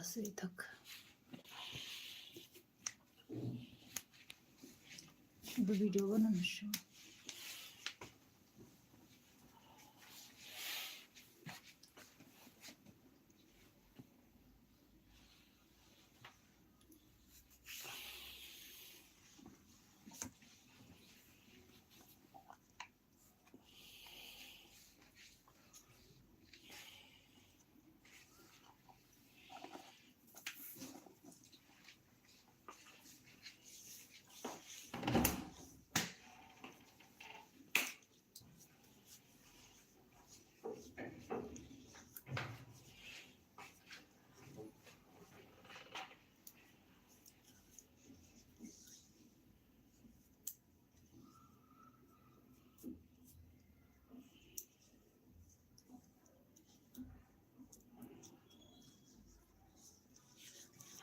আছে থাক ভিডিও বানানোর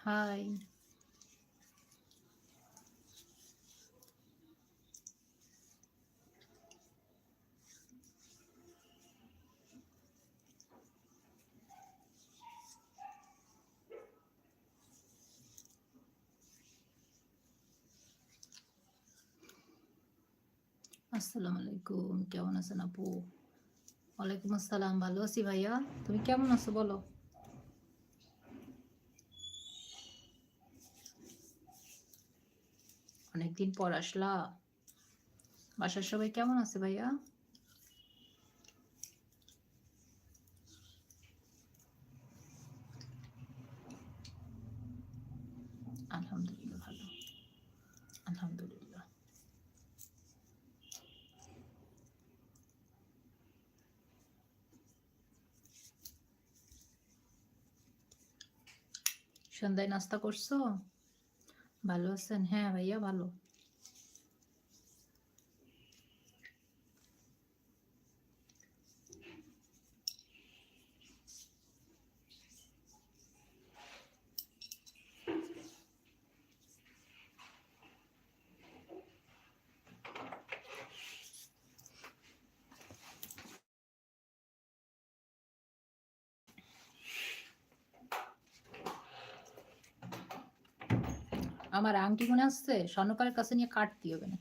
সময় হাই আসসালামু আলাইকুম কেমন আছেন আপু ওয়ালাইকুম আসসালাম ভালো আছি ভাইয়া তুমি কেমন আছো বলো অনেকদিন পর আসলা। বাসার সবাই কেমন আছে ভাইয়া? আলহামদুলিল্লাহ ভালো। আলহামদুলিল্লাহ। সন্ধ্যায় নাস্তা করছ? ভালো আছেন? হ্যাঁ ভাইয়া ভালো। আমার আংটি মনে আসছে, স্বর্ণকারের কাছে নিয়ে কাটতে হবে না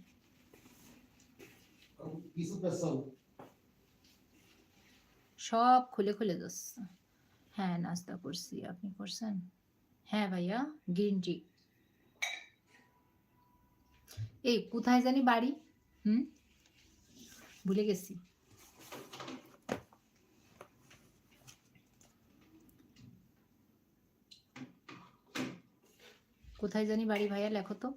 সব খুলে খুলে যাচ্ছে। হ্যাঁ নাস্তা করছি। আপনি করছেন? হ্যাঁ ভাইয়া গ্রিন টি এই, কোথায় জানি বাড়ি? হুম? ভুলে গেছি। কোথায় জানি বাড়ি ভাইয়া লেখো তো।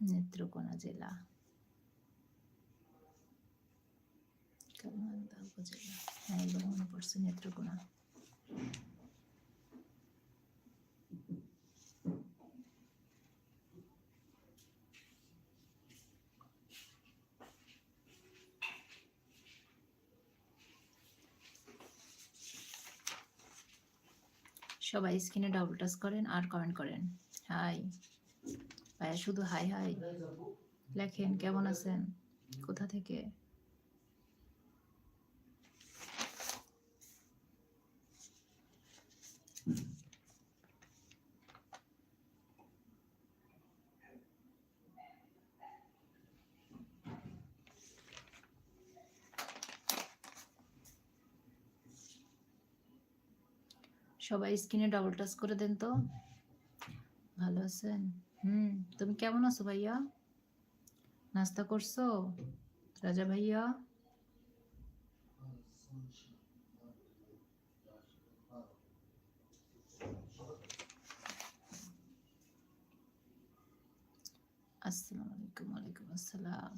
নেত্রকোনা জেলা। পড়ছে নেত্রকোনা সবাই স্ক্রিনে ডাবল টাচ করেন আর কমেন্ট করেন। হাই ভাইয়া শুধু হাই হাই লেখেন, কেমন আছেন? কোথা থেকে? সবাই স্ক্রিনে ডাবল টাচ করে দেন তো। ভালো আছেন? হুম, তুমি কেমন আছো ভাইয়া? নাস্তা করছ? রাজা ভাইয়া? আসসালামু আলাইকুম, ওয়ালাইকুম আসসালাম।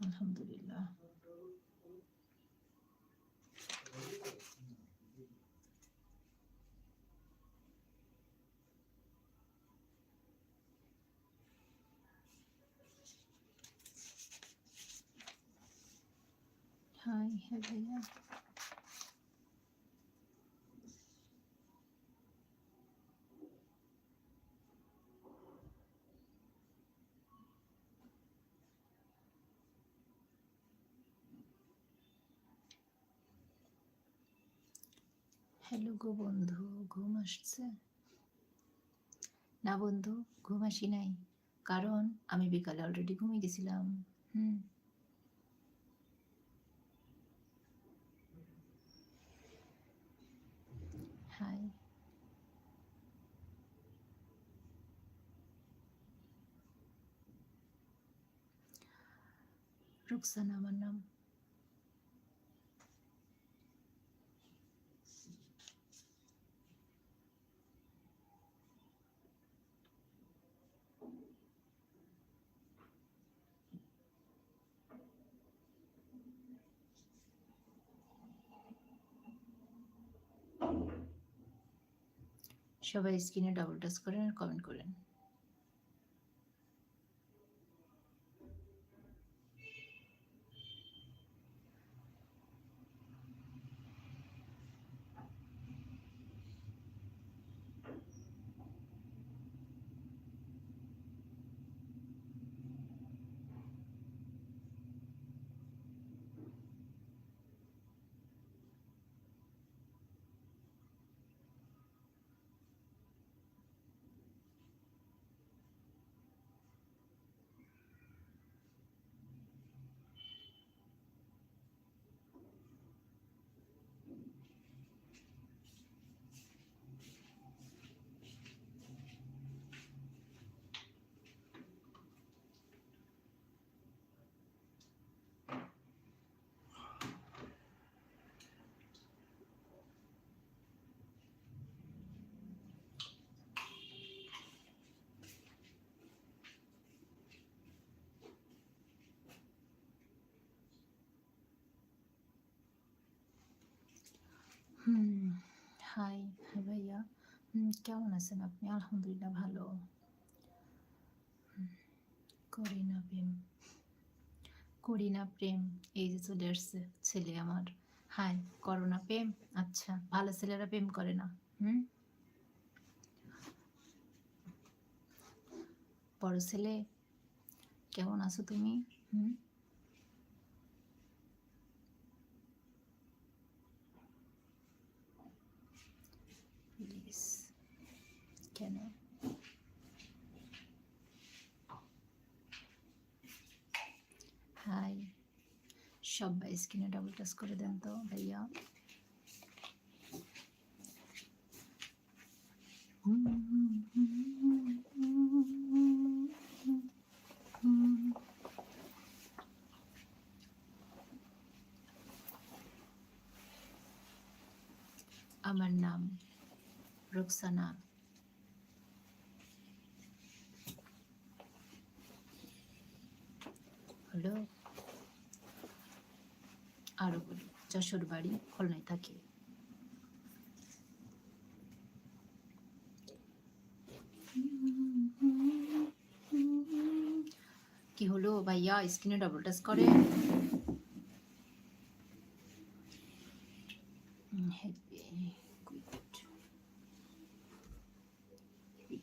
আলহামদুলিল্লাহ হাই হ্যাঁ হ্যালো গো বন্ধু, ঘুম আসছে? না বন্ধু, ঘুম আসি নাই, কারণ আমি বিকালে অলরেডি ঘুমিয়ে গেছিলাম। হুম। হাই রুকসানা আমার নাম সবাই স্ক্রিনে ডাবল টাচ করেন আর কমেন্ট করেন। হুম হাই হাই ভাইয়া। কেমন আছেন আপনি? আলহামদুলিল্লাহ ভালো। হুম, করি না প্রেম। করি না প্রেম। এই যে চলে আসছে ছেলে আমার। হাই করো না প্রেম? আচ্ছা ভালো ছেলেরা প্রেম করে না। হুম? বড় ছেলে কেমন আছো তুমি? হুম প্লিজ কেন হাই সবাই স্ক্রিনে ডাবল টাচ করে দেন তো ভাইয়া। আমার নাম রুকসানা। হলো আরও বলি, যশোর বাড়ি খুলনায় থাকি। কি হলো ভাইয়া? স্ক্রিনে ডাবল টাচ করে।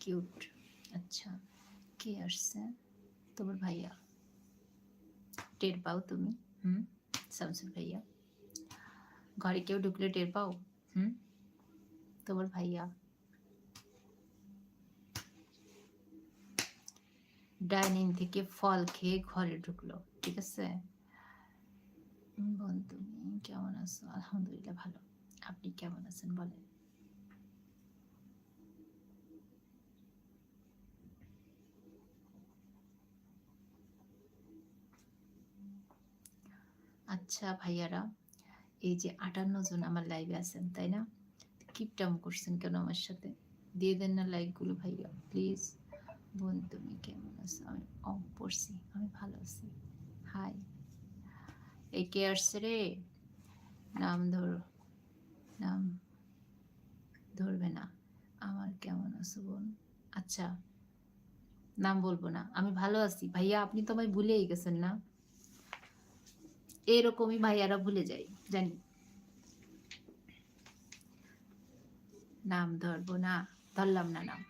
কিউট আচ্ছা কে আসছে? তোমার ভাইয়া? টের পাও তুমি? হুম? শামসুল ভাইয়া। ঘরে কেউ ঢুকলে টের পাও? হুম? তোমার ভাইয়া। ডাইনিং থেকে ফল খেয়ে ঘরে ঢুকলো, ঠিক আছে? বোন তুমি কেমন আছো? আলহামদুলিল্লাহ ভালো। আপনি কেমন আছেন বলেন? আচ্ছা ভাইয়ারা, এই যে আটান্ন জন আমার লাইভে আছেন, তাই না? কিপটাম করছেন কেন আমার সাথে? দিয়ে দেন না লাইকগুলো ভাইয়া প্লিজ বোন, তুমি কেমন আছো? আমি ও পড়ছি, আমি ভালো আছি। হাই এই কে আসছে রে? নাম ধর। নাম ধরবে না। আমার কেমন আছো বোন? আচ্ছা নাম বলব না। আমি ভালো আছি। ভাইয়া, আপনি তো আমায় ভুলেই গেছেন না? এরকমই ভাইয়ারা ভুলে যায় জানি। নাম ধরবো না ধরলাম না নাম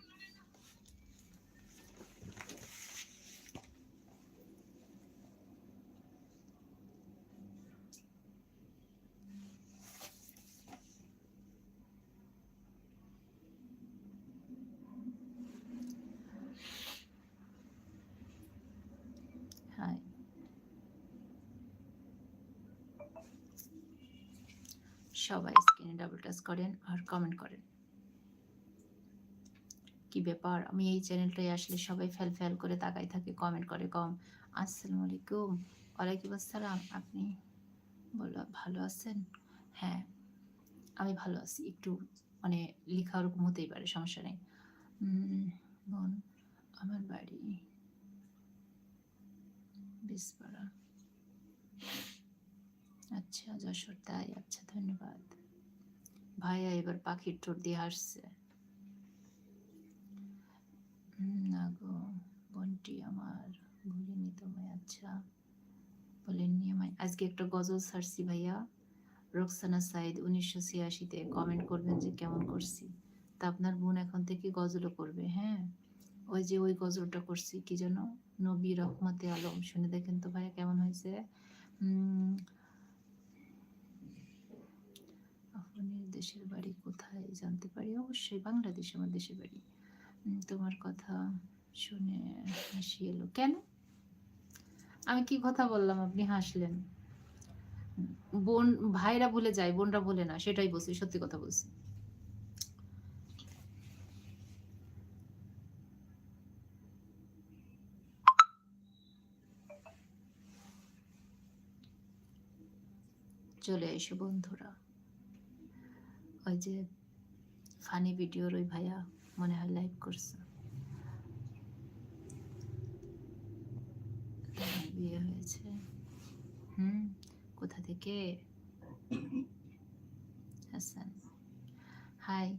হাই সবাই স্ক্রিনে ডাবল টাচ করেন আর কমেন্ট করেন। কি ব্যাপার? আমি এই চ্যানেলটায় আসলে সবাই ফেল ফেল করে তাকাই থাকে কমেন্ট করে কম। আসসালামু আলাইকুম। ওয়ালাইকুম আসসালাম। আপনি বলো, ভালো আছেন? হ্যাঁ আমি ভালো আছি। একটু মানে লেখা ওরকম হতেই পারে, সমস্যা নেই। বোন, আমার বাড়ি বিসপাড়া। আচ্ছা যশোর, তাই। আচ্ছা ধন্যবাদ। ভাইয়া এবার পাখির ঠোঁট দিয়ে হাসছে। না গো, বোনটি আমার ভুলিনি তোমায় আচ্ছা। বলেননি আমায়। আজকে একটা গজল ছাড়ছি ভাইয়া। রোকসানা সাইদ উনিশশো ছিয়াশিতে কমেন্ট করবেন যে কেমন করছি। তা আপনার বোন এখন থেকে গজলও করবে হ্যাঁ? ওই যে ওই গজলটা করছি, কি যেন? নবী রহমতে আলম। শুনে দেখেন তো ভাইয়া কেমন হয়েছে উম, আপনার দেশের বাড়ি কোথায় জানতে পারি? অবশ্যই বাংলাদেশ আমার দেশের বাড়ি। তোমার কথা শুনে হাসি এলো। কেন? আমি কি কথা বললাম? আপনি হাসলেন। বোন, ভাইরা ভুলে যায়, বোনরা ভুলে না, সেটাই বলছি, সত্যি কথা বলছি। চলে এসো বন্ধুরা। ওই যে ফানি ভিডিওর ওই ভাইয়া মনে হয় লাইভ করছে। বিয়ে হয়েছে। হুম, কোথা থেকে? হাসান। হাই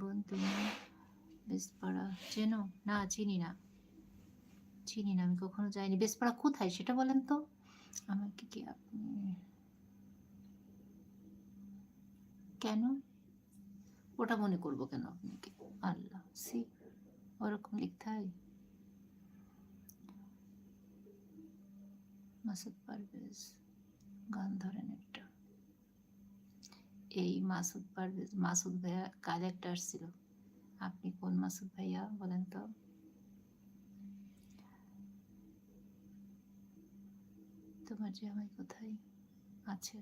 বোন তুমি বেসপাড়া চেনো না চিনি না। চিনি না, আমি কখনো যাইনি। বেসপাড়া কোথায়? সেটা বলেন তো। আমাকে কি আপনি কেন? ওটা মনে করব কেন আপনাকে? আল্লাহ সি ওরকম লিখতে হয়? মাসুদ পারভেজ, গান ধরেন একটা। এই মাসুদ পারভেজ, মাসুদ ভাইয়া কাল একটা আসছিল। আপনি কোন মাসুদ ভাইয়া বলেন তো? তোমার জামাই কোথায় আছে?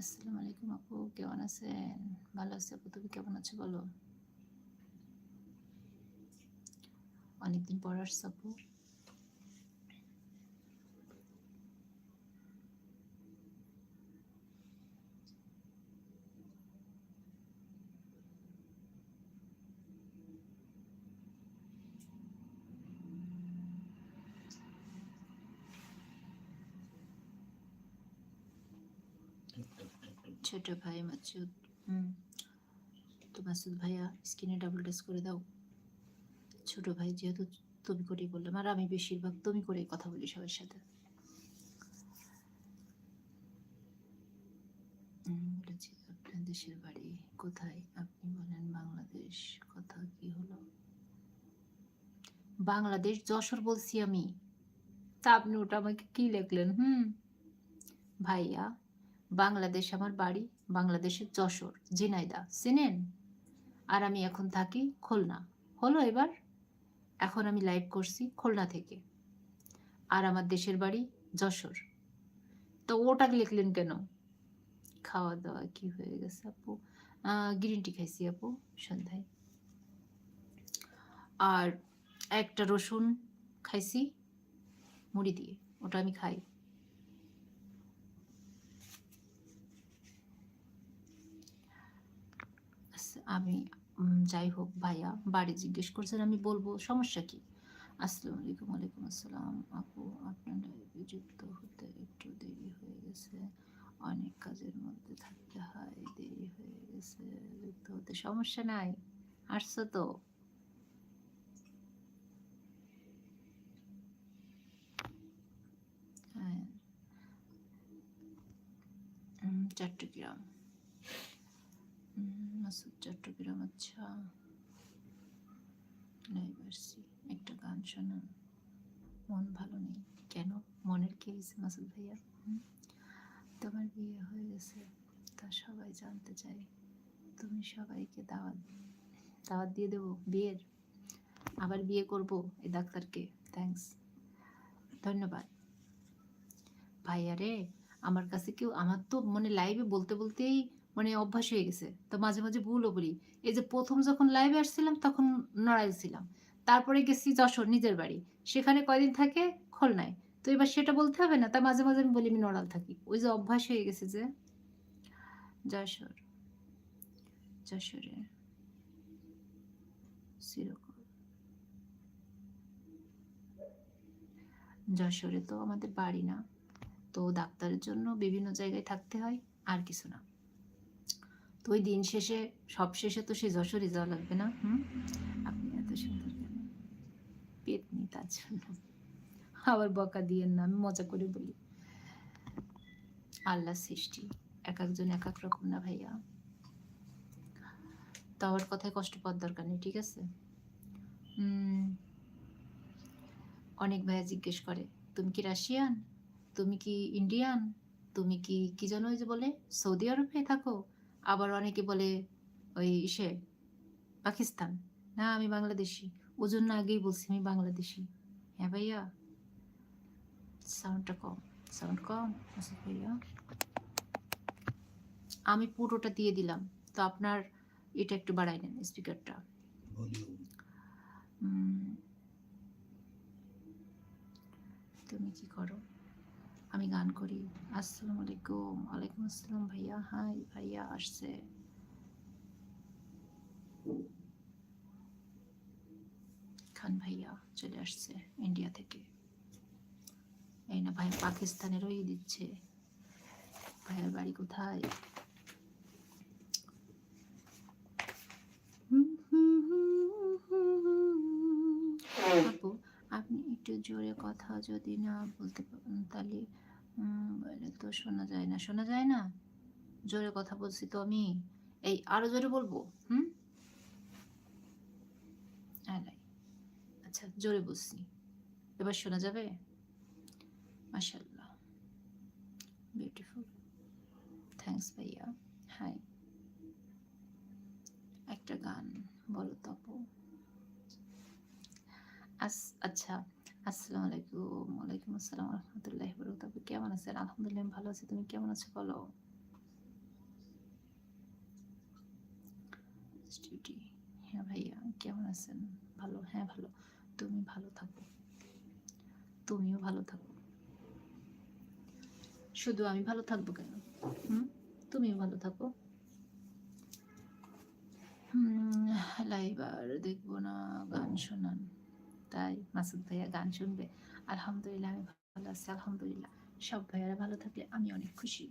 আসসালামু আলাইকুম আপু, কেমন আছেন? ভালো আছে আপু, তুমি কেমন আছো বলো? অনেকদিন পর আসছো আপু। ছোট ভাই মাসুদ। হুম। তো মাসুদ ভাইয়া স্ক্রিনে ডাবল টাচ করে দাও। ছোট ভাই যেহেতু তুমি করেই বললাম আর আমি বেশিরভাগ তুমি করেই কথা বলি সবার সাথে। বলেছি আপনার দেশের বাড়ি কোথায়? আপনি বলেন বাংলাদেশ। কথা কি হলো? বাংলাদেশ যশোর বলছি আমি। তা আপনি ওটা আমাকে কি লিখলেন হুম? ভাইয়া বাংলাদেশ আমার বাড়ি, বাংলাদেশের যশোর ঝিনাইদা চিনেন? আর আমি এখন থাকি খুলনা। হলো এবার? এখন আমি লাইভ করছি খুলনা থেকে। আর আমার দেশের বাড়ি যশোর। তো ওটা লিখলেন কেন? খাওয়া দাওয়া কি হয়ে গেছে আপু? গ্রিন টি খাইছি আপু সন্ধ্যায়। আর একটা রসুন খাইছি, মুড়ি দিয়ে। ওটা আমি খাই আচ্ছা, আমি যাই হোক ভাইয়া বাড়ি জিজ্ঞেস করছেন, আমি বলব সমস্যা কি? আসসালামু আলাইকুম, ওয়ালাইকুম আসসালাম। আপু, আপনার যুক্ত হতে একটু দেরি হয়ে গেছে। অনেক কাজের মধ্যে থাকতে হয়, দেরি হয়ে গেছে, যুক্ত হতে সমস্যা নাই। আসছো তো? হ্যাঁ। চট্টগ্রাম মাসুদ চট্টগ্রাম আচ্ছা লাইভ আসছি একটা গান শোনান। মন ভালো নেই। কেন? মনের কি হয়েছে মাসুদ ভাইয়া। তোমার বিয়ে হয়ে গেছে। তা সবাই জানতে চায়। তুমি সবাইকে দাওয়াত দাওয়াত দিয়ে দেবো বিয়ের। আবার বিয়ে করব এই ডাক্তারকে। থ্যাঙ্কস ধন্যবাদ। ভাইয়া রে, আমার কাছে কেউ, আমার তো মানে লাইভে বলতে বলতেই মানে অভ্যাস হয়ে গেছে। তো মাঝে মাঝে ভুলও বলি। এই যে প্রথম যখন লাইভে আসছিলাম, তখন নড়াইল ছিলাম। তারপরে গেছি যশোর, নিজের বাড়ি। সেখানে কয়দিন থাকে? খুলনায়। তো এবার সেটা বলতে হবে না, তা মাঝে মাঝে আমি বলি, আমি নড়াল থাকি। ওই যে অভ্যাস হয়ে গেছে যে যশোর, যশোরে যশোরে তো আমাদের বাড়ি না। তো ডাক্তারের জন্য বিভিন্ন জায়গায় থাকতে হয়, আর কিছু না। তো ওই দিন শেষে, সব শেষে তো সেই যশোরই যাওয়া লাগবে না? হুম? আপনি এত সুন্দর কেন? পেতনি তার জন্য। আবার বকা দিয়েন না, আমি মজা করে বলি। আল্লাহ সৃষ্টি, এক একজন এক এক রকম না ভাইয়া। তো আমার কথায় কষ্ট পাওয়ার দরকার নেই, ঠিক আছে? অনেক ভাইয়া জিজ্ঞেস করে, তুমি কি রাশিয়ান? তুমি কি ইন্ডিয়ান? তুমি কি কি যেন ওই যে বলে, সৌদি আরবে থাকো? আবার অনেকে বলে ওই ইসে পাকিস্তান? না আমি বাংলাদেশি। ওই জন্য আগেই বলছি আমি বাংলাদেশি। হ্যাঁ ভাইয়া। সাউন্ডটা কম সাউন্ড কম আচ্ছা ভাইয়া। আমি পুরোটা দিয়ে দিলাম তো আপনার এটা একটু বাড়াই নেন স্পিকারটা। তুমি কি করো? আমি গান করি। আসসালামু আলাইকুম। ওয়ালাইকুম আসসালাম ভাইয়া। হাই, ভাইয়া আসছে। খান ভাইয়া চলে আসছে ইন্ডিয়া থেকে। এই না ভাই পাকিস্তানেরই দিচ্ছে। ভাইয়ার বাড়ি কোথায়? আপনি একটু জোরে কথা যদি না বলতে তাহলে তো শোনা যায় না, শোনা যায় না? জোরে কথা বলছি তো আমি? এই, আরও জোরে বলব? হুম? আচ্ছা জোরে বলছি। এবার শোনা যাবে? মাশাল্লাহ বিউটিফুল থ্যাঙ্কস ভাইয়া। হাই একটা গান বলো তো আপু। আস আচ্ছা আসসালামু আলাইকুম। ওয়ালাইকুম আসসালাম রহমতুল্লাহ বরকাত কেমন আছেন? আলহামদুলিল্লাহ ভালো আছি। তুমি কেমন আছো বলো? স্টুডি হ্যাঁ ভাইয়া, কেমন আছেন? ভালো হ্যাঁ ভালো। তুমি ভালো থাকো। তুমিও ভালো থাকো। শুধু আমি ভালো থাকব কেন? হুম? তুমিও ভালো থাকো। লাইভ আর দেখব না গান শোনান। তাই মাসুদ ভাইয়া গান শুনবে। আলহামদুলিল্লাহ, আমি ভালো আছি, আলহামদুলিল্লাহ। সব ভাইয়ারা ভালো থাকলে আমি অনেক খুশি।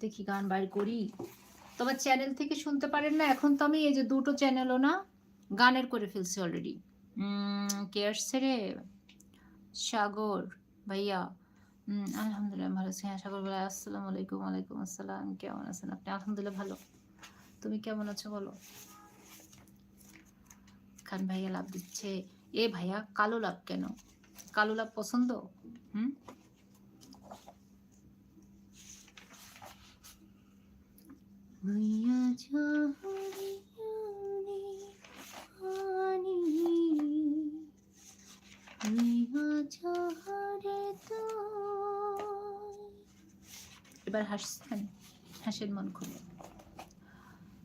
দেখি গান বাইর করি। তোমার চ্যানেল থেকে শুনতে পারেন না? এখন তো আমি এই যে দুটো চ্যানেলও না, গানের করে ফেলছি অলরেডি কে আসছে রে? সাগর ভাইয়া। আলহামদুলিল্লাহ ভালো আছি। হ্যাঁ সাগর ভাই আসসালামু আলাইকুম, ওয়ালাইকুম আসসালাম। কেমন আছেন আপনি? আলহামদুলিল্লাহ ভালো। তুমি কেমন আছো বলো? খান ভাইয়া লাভ দিচ্ছে। এ ভাইয়া কালো লাভ কেন? কালো লাভ পছন্দ? হুম? ভুইয়া ভুইয়া তোর। এবার হাসছেন? হাসেন মন খুলে।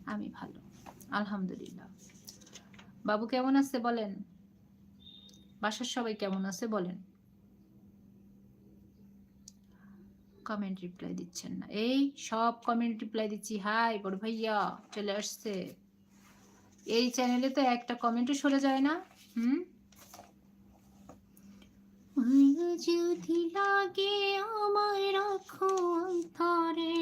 আমি ভালো আলহামদুলিল্লাহ। বাবু কেমন আছে বলেন? বাসার সবাই কেমন আছে বলেন। কমেন্ট রিপ্লাই দিচ্ছেন না। এই সব কমেন্ট রিপ্লাই দিচ্ছি। হাই, বড় ভাইয়া, চলে আসছে। এই চ্যানেলে তো একটা কমেন্টও সরে যায় না। হুম? যদি লাগে আমায় রাখো অন্তরে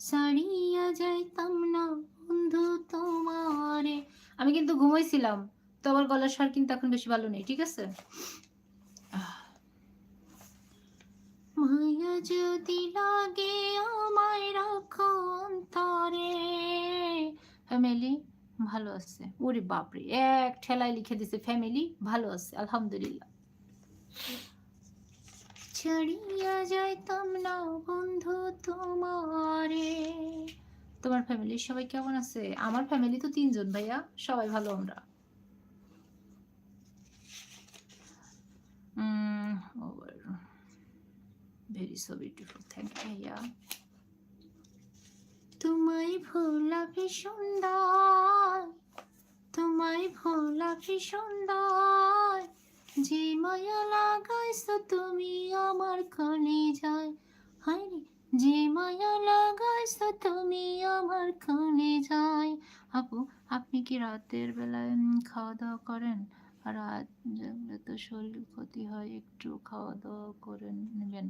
সারিয়া যাইতাম না বন্ধু তোমারে। আমি কিন্তু ঘুমাইছিলাম তো আমার গলার স্বর কিন্তু এখন বেশি ভালো নেই ঠিক আছে। মায়া যদি লাগে আমায় রাখো অন্তরে। ফ্যামিলি ভালো আছে। ওরে বাপরে এক ঠেলায় লিখে দিছে ফ্যামিলি ভালো আছে আলহামদুলিল্লাহ। ছাড়িয়া যাইতাম না বন্ধু তোমারে। তোমার ফ্যামিলির সবাই কেমন আছে? আমার ফ্যামিলি তো তিনজন, ভাইয়া। সবাই ভালো আমরা। তোমায় ভোলা সুন্দর তোমায় ভোলা সুন্দর যে মায়া লাগাইছো তুমি আমার কানে যায় যে মায়া লাগাইছো, তুমি আমার কানে যায়। আপু, আপনি কি রাতের বেলায় খাওয়া দাওয়া করেন? রাত তো শরীর ক্ষতি হয়, একটু খাওয়া দাওয়া করে নেবেন।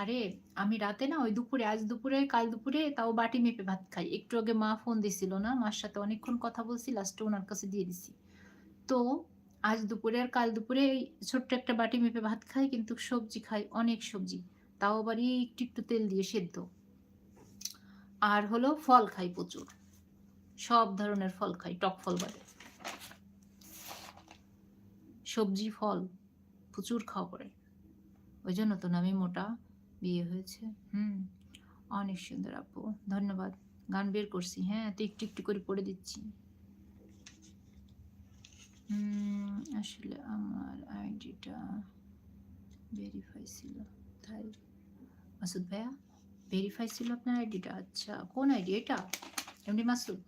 আরে, আমি রাতে না ওই দুপুরে, আজ দুপুরে, কাল দুপুরে তাও বাটি মেপে ভাত খাই। একটু আগে মা ফোন দিছিল না, মার সাথে অনেকক্ষণ কথা বলছি লাস্টে ওনার কাছে দিয়ে দিছি। তো আজ দুপুরে আর কাল দুপুরে ছোট্ট একটা বাটি মেপে ভাত খাই, কিন্তু সবজি খাই, অনেক সবজি। তাও আবার একটু একটু তেল দিয়ে সেদ্ধ। আর হলো ফল খাই প্রচুর। সব ধরনের ফল খাই, টক ফল বাদে। সবজি, ফল প্রচুর খাওয়া পড়ে। ওই জন্য তো না আমি মোটা বিয়ে হয়েছে। হুম, অনেক সুন্দর আপু ধন্যবাদ। গান বের করছি হ্যাঁ তো একটু একটু করে পড়ে দিচ্ছি। আসলে আমার আইডিটা ভেরিফাই ছিল। তাই। মাসুদ ভাইয়া ভেরিফাই ছিল আপনার আইডিটা আচ্ছা কোন আইডি এটা? এমনি মাসুদ।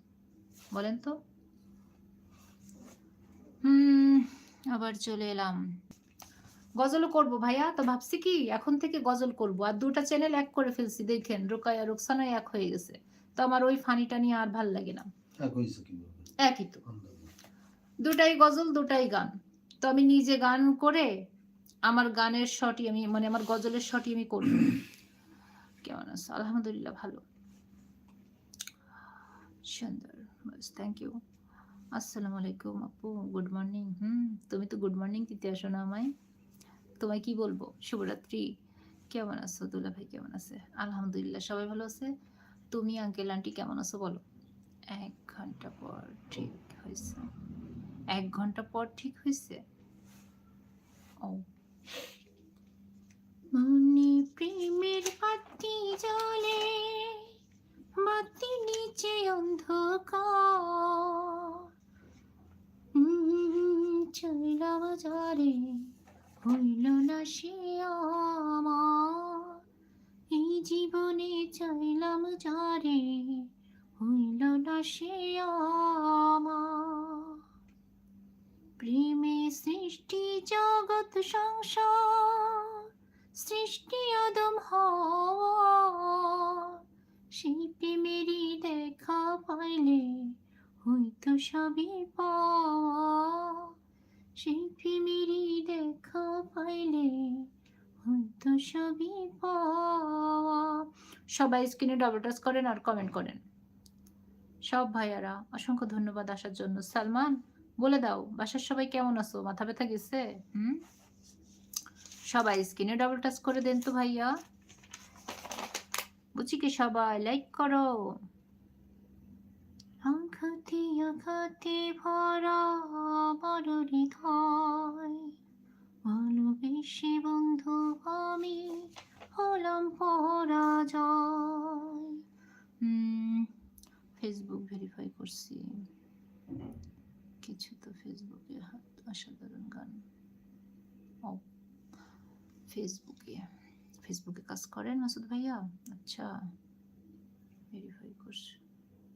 বলেন তো। হুম আবার চলে এলাম। গজলও করব ভাইয়া তো ভাবছি কি এখন থেকে গজল করব। আর দুটা চ্যানেল এক করে ফেলছি দেখেন রোকায়া রোকসানা এক হয়ে গেছে। তো আমার ওই ফানিটা নিয়ে আর ভালো লাগে না। এক একই তো। দুটাই গজল দুটাই গান। তো আমি নিজে গান করে আমার গানের শটই আমি মানে আমার গজলের শটই আমি করব। কেমন আছো আলহামদুলিল্লাহ ভালো সুন্দর থ্যাংক ইউ আসসালামু আলাইকুম আপু গুড মর্নিং হুম তুমি তো গুড মর্নিং দিতে আসো না আমায় তোমায় কি বলব শুভরাত্রি কেমন আছো দুলা ভাই কেমন আছে আলহামদুলিল্লাহ সবাই ভালো আছে তুমি আঙ্কেল আন্টি কেমন আছো বলো এক ঘণ্টা পর ঠিক হয়েছে এক ঘণ্টা পর ঠিক হয়েছে ও মনে প্রেমের বাতি জ্বলে বাতি নিচে অন্ধকার। উম, চইলা বাজারে হইল না সে এই জীবনে চাইলাম যারে হইল না সে প্রেমে সৃষ্টি জগৎ সংসার সৃষ্টি আদম সেই প্রেমেরই দেখা পাইলে হয়তো সবই পাওয়া। প্রেমেরই দেখা পাইলে হয়তো সবই পাওয়া। সবাই স্ক্রিনে ডবল টাচ করেন আর কমেন্ট করেন। সব ভাইয়ারা, অসংখ্য ধন্যবাদ আসার জন্য। সালমান, বলে দাও, বাসার সবাই কেমন আছো? মাথা ব্যথা গেছে? হুম? সবাই স্ক্রিনে ডবল টাচ করে দেন তো ভাইয়া। বুঝি কি সবাই লাইক করো। আঘাতে আঘাতে ভরা আমার হৃদয় ভালোবেসে বন্ধু আমি হলাম পরাজয়। ফেসবুক ভেরিফাই করছি। কিছু তো ফেসবুকে অসাধারণ গান। ফেসবুকে ফেসবুকে কাজ করেন মাসুদ ভাইয়া? আচ্ছা ভেরিফাই করছি।